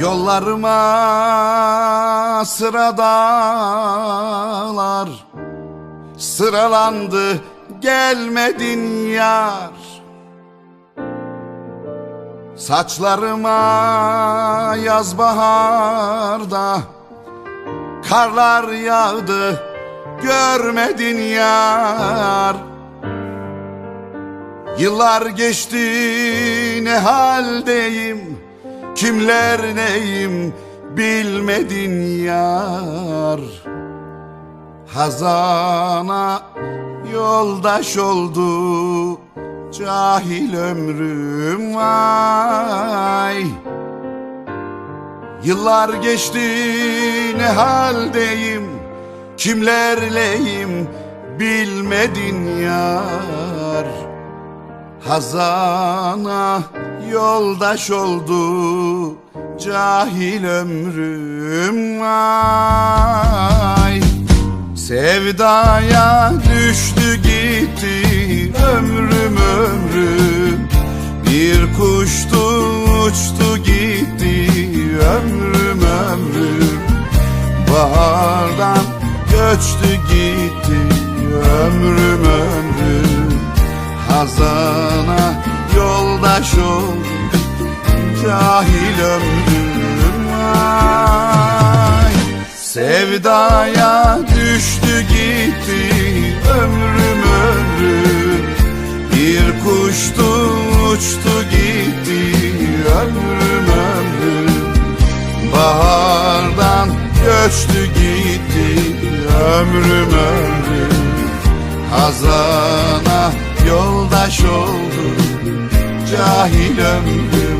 Yollarıma sıradalar Sıralandı gelmedin yar. Saçlarıma yaz baharda Karlar yağdı görmedin yar. Yıllar geçti ne haldeyim Kimler neyim bilmedin yar. Hazana yoldaş oldu Cahil ömrüm vay. Yıllar geçti ne haldeyim? Kimlerleyim bilmedin yar Hazana yoldaş oldu Cahil ömrüm vay Sevdaya düştü gitti ömrüm ömrüm Bir kuştu uçtu gitti ömrüm ömrüm Bahardan göçtü gitti ömrüm ömrüm Hazana yoldaş oldu cahil ömrüm ay Sevdaya düştü gitti ömrüm ömrüm. Bir kuştu uçtu gitti ömrüm ömrüm. Bahardan göçtü gitti ömrüm ömrüm. Hazana yoldaş oldu cahil ömrüm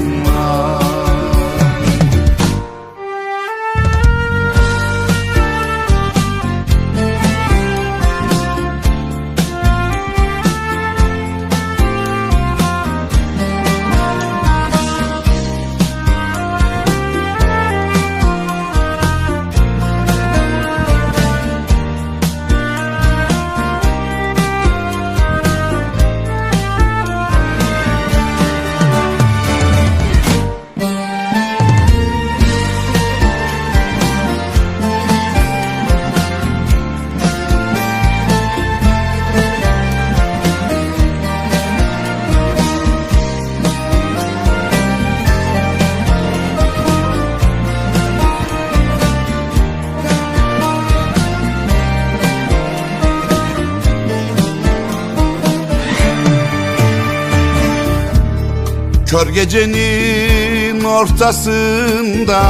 Kör gecenin ortasında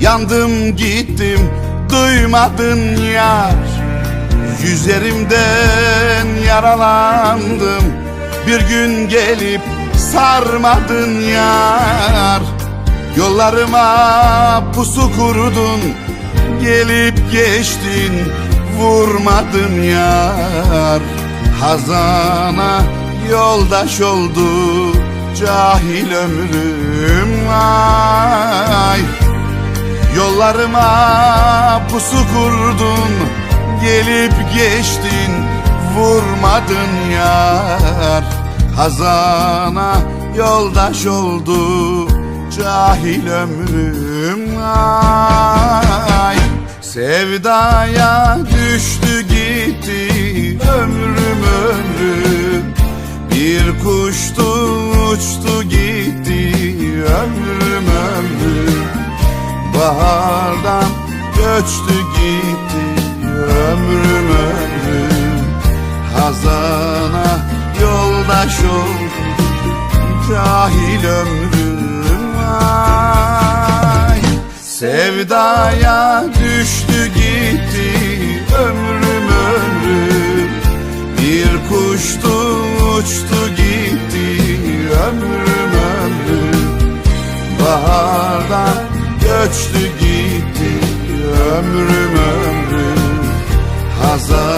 Yandım gittim duymadın yar. Yüzlerimden yaralandım Bir gün gelip sarmadın yar. Yollarıma pusu kurdun Gelip geçtin vurmadın yar. Hazana yoldaş oldu cahil ömrüm ay. Yollarıma pusu kurdun Gelip geçtin vurmadın yar. Hazana yoldaş oldu cahil ömrüm ay. Sevdaya düştü gitti ömrüm ömrüm. Bir kuştu uçtu gitti ömrüm ömrüm. Bahardan göçtü gitti ömrüm ömrüm. Hazana yoldaş oldu cahil ömrüm ay. Sevdaya düştü gitti kaçtı